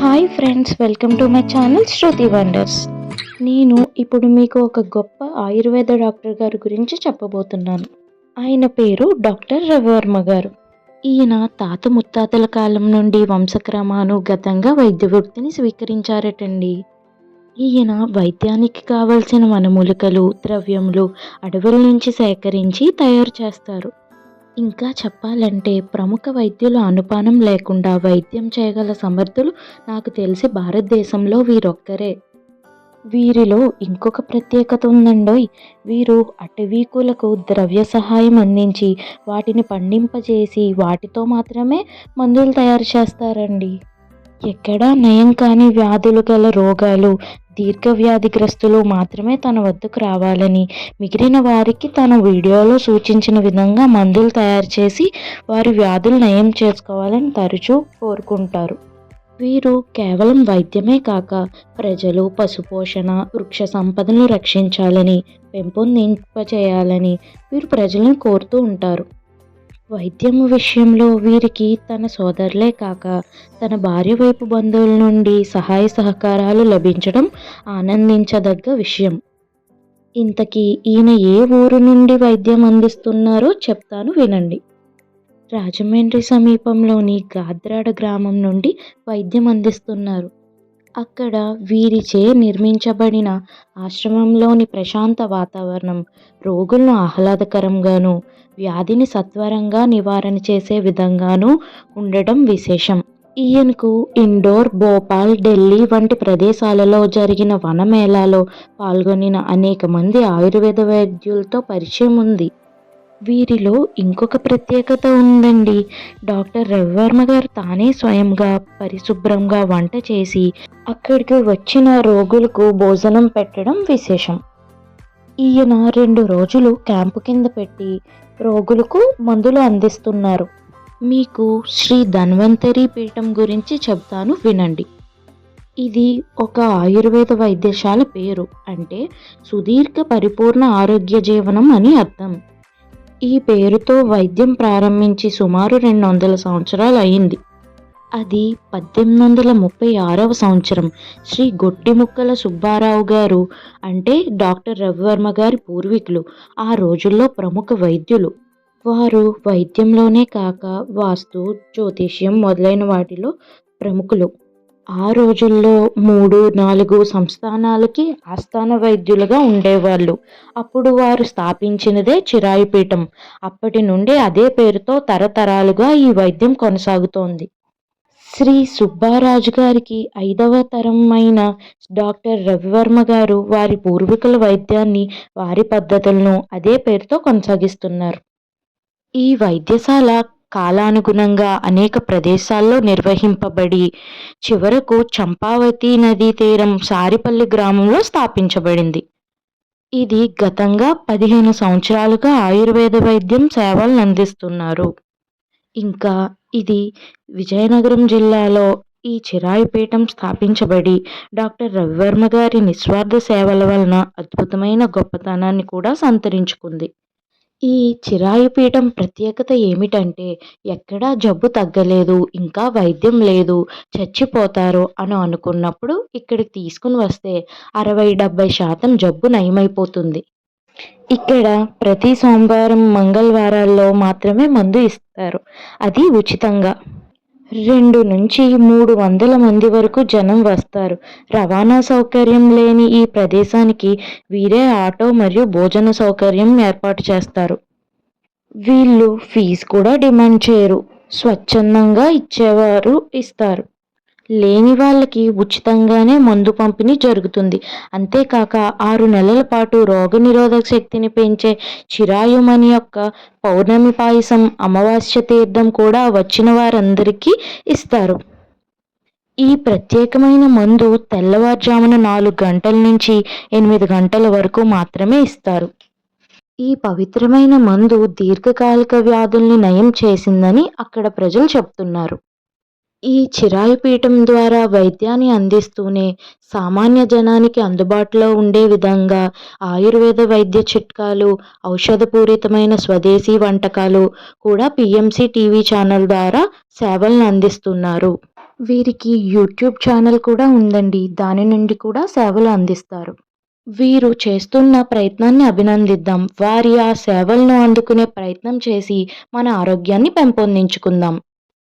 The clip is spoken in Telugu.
Hi friends welcome to my channel Shruti wonders నేను ఇప్పుడు మీకు ఒక గొప్ప ఆయుర్వేద డాక్టర్ గారి గురించి చెప్పబోతున్నాను. ఆయన పేరు డాక్టర్ రవివర్మ గారు. ఈయన తాత ముత్తాతల కాలం నుండి వంశక్రమానుగతంగా వైద్య వృత్తిని స్వీకరించారటండి. ఈయన వైద్యానికి కావలసిన వనమూలికలు ద్రవ్యములు అడవుల నుంచి సేకరించి తయారు చేస్తారు. ఇంకా చెప్పాలంటే ప్రముఖ వైద్యుల అనుపానం లేకుండా వైద్యం చేయగల సమర్థులు నాకు తెలిసి భారతదేశంలో వీరొక్కరే. వీరిలో ఇంకొక ప్రత్యేకత ఉందండోయ్. వీరు అటవీకులకు ద్రవ్య సహాయం అందించి వాటిని పండింపజేసి వాటితో మాత్రమే మందులు తయారు చేస్తారండి. ఎక్కడా నయం కాని వ్యాధులు గల రోగాలు దీర్ఘవ్యాధిగ్రస్తులు మాత్రమే తన వద్దకు రావాలని మిగిలిన వారికి తన వీడియోలో సూచించిన విధంగా మందులు తయారు చేసి వారి వ్యాధులు నయం చేసుకోవాలని తరచూ కోరుకుంటారు. వీరు కేవలం వైద్యమే కాక ప్రజలు పశుపోషణ వృక్ష సంపదను రక్షించాలని పెంపొందింపచేయాలని వీరు ప్రజలను కోరుతూ ఉంటారు. వైద్యము విషయంలో వీరికి తన సోదరులే కాక తన భార్య వైపు బంధువుల నుండి సహాయ సహకారాలు లభించడం ఆనందించదగ్గ విషయం. ఇంతకీ ఈయన ఏ ఊరు నుండి వైద్యం అందిస్తున్నారో చెప్తాను వినండి. రాజమండ్రి సమీపంలోని గాద్రాడ గ్రామం నుండి వైద్యం అందిస్తున్నారు. అక్కడ వీరిచే నిర్మించబడిన ఆశ్రమంలోని ప్రశాంత వాతావరణం రోగులను ఆహ్లాదకరంగాను వ్యాధిని సత్వరంగా నివారణ చేసే విధంగానూ ఉండటం విశేషం. ఈయనకు ఇండోర్ భోపాల్ ఢిల్లీ వంటి ప్రదేశాలలో జరిగిన వనమేళాలో పాల్గొనిన అనేక మంది ఆయుర్వేద వైద్యులతో పరిచయం ఉంది. వీరిలో ఇంకొక ప్రత్యేకత ఉందండి. డాక్టర్ రవివర్మ గారు తానే స్వయంగా పరిశుభ్రంగా వంట చేసి అక్కడికి వచ్చిన రోగులకు భోజనం పెట్టడం విశేషం. ఈయన రెండు రోజులు క్యాంపు కింద పెట్టి రోగులకు మందులు అందిస్తున్నారు. మీకు శ్రీ ధన్వంతరి పీఠం గురించి చెప్తాను వినండి. ఇది ఒక ఆయుర్వేద వైద్యశాల పేరు. అంటే సుదీర్ఘ పరిపూర్ణ ఆరోగ్య జీవనం అని అర్థం. ఈ పేరుతో వైద్యం ప్రారంభించి సుమారు రెండు వందల సంవత్సరాలు అయింది అది పద్దెనిమిది వందల ముప్పై ఆరవ సంవత్సరం. శ్రీ గొట్టిముక్కల సుబ్బారావు గారు అంటే డాక్టర్ రవివర్మ గారి పూర్వీకులు ఆ రోజుల్లో ప్రముఖ వైద్యులు. వారు వైద్యంలోనే కాక వాస్తు జ్యోతిష్యం మొదలైన వాటిలో ప్రముఖులు. ఆ రోజుల్లో మూడు నాలుగు సంస్థానాలకి ఆస్థాన వైద్యులుగా ఉండేవాళ్ళు. అప్పుడు వారు స్థాపించినదే చిరాయిపీఠం. అప్పటి నుండి అదే పేరుతో తరతరాలుగా ఈ వైద్యం కొనసాగుతోంది. శ్రీ సుబ్బారాజు గారికి ఐదవ తరం అయిన డాక్టర్ రవివర్మ గారు వారి పూర్వీకుల వైద్యాన్ని వారి పద్ధతులను అదే పేరుతో కొనసాగిస్తున్నారు. ఈ వైద్యశాల కాలానుగుణంగా అనేక ప్రదేశాల్లో నిర్వహింపబడి చివరకు చంపావతి నదీ తీరం సారిపల్లి గ్రామంలో స్థాపించబడింది. ఇది గతంగా పదిహేను సంవత్సరాలుగా ఆయుర్వేద వైద్యం సేవలను అందిస్తున్నారు. ఇంకా ఇది విజయనగరం జిల్లాలో ఈ చిరాయిపీఠం స్థాపించబడి డాక్టర్ రవివర్మ గారి నిస్వార్థ సేవల వలన అద్భుతమైన గొప్పతనాన్ని కూడా సంతరించుకుంది. ఈ చిరాయిపీఠం ప్రత్యేకత ఏమిటంటే ఎక్కడా జబ్బు తగ్గలేదు ఇంకా వైద్యం లేదు చచ్చిపోతారు అని అనుకున్నప్పుడు ఇక్కడికి తీసుకుని వస్తే అరవై డెబ్బై శాతం జబ్బు నయమైపోతుంది. ఇక్కడ ప్రతి సోమవారం మంగళవారాల్లో మాత్రమే మందు ఇస్తారు. అది ఉచితంగా. రెండు నుంచి మూడు వందల మంది వరకు జనం వస్తారు. రవాణా సౌకర్యం లేని ఈ ప్రదేశానికి వీరే ఆటో మరియు భోజన సౌకర్యం ఏర్పాటు చేస్తారు. వీళ్ళు ఫీజు కూడా డిమాండ్ చేయరు. స్వచ్ఛందంగా ఇచ్చేవారు ఇస్తారు. లేని వాళ్ళకి ఉచితంగానే మందు పంపిణీ జరుగుతుంది. అంతేకాక ఆరు నెలల పాటు రోగనిరోధక శక్తిని పెంచే చిరాయుమని యొక్క పౌర్ణమి పాయసం అమావాస్య తీర్థం కూడా వచ్చిన వారందరికీ ఇస్తారు. ఈ ప్రత్యేకమైన మందు తెల్లవారుజామున నాలుగు గంటల నుంచి ఎనిమిది గంటల వరకు మాత్రమే ఇస్తారు. ఈ పవిత్రమైన మందు దీర్ఘకాలిక వ్యాధుల్ని నయం చేసిందని అక్కడ ప్రజలు చెప్తున్నారు. ఈ చిరాయిపీఠం ద్వారా వైద్యాన్ని అందిస్తూనే సామాన్య జనానికి అందుబాటులో ఉండే విధంగా ఆయుర్వేద వైద్య చిట్కాలు ఔషధపూరితమైన స్వదేశీ వంటకాలు కూడా పిఎంసి టీవీ ఛానల్ ద్వారా సేవలను అందిస్తున్నారు. వీరికి యూట్యూబ్ ఛానల్ కూడా ఉందండి. దాని నుండి కూడా సేవలు అందిస్తారు. వీరు చేస్తున్న ప్రయత్నాన్ని అభినందిద్దాం. వారి ఆ సేవలను అందుకునే ప్రయత్నం చేసి మన ఆరోగ్యాన్ని పెంపొందించుకుందాం.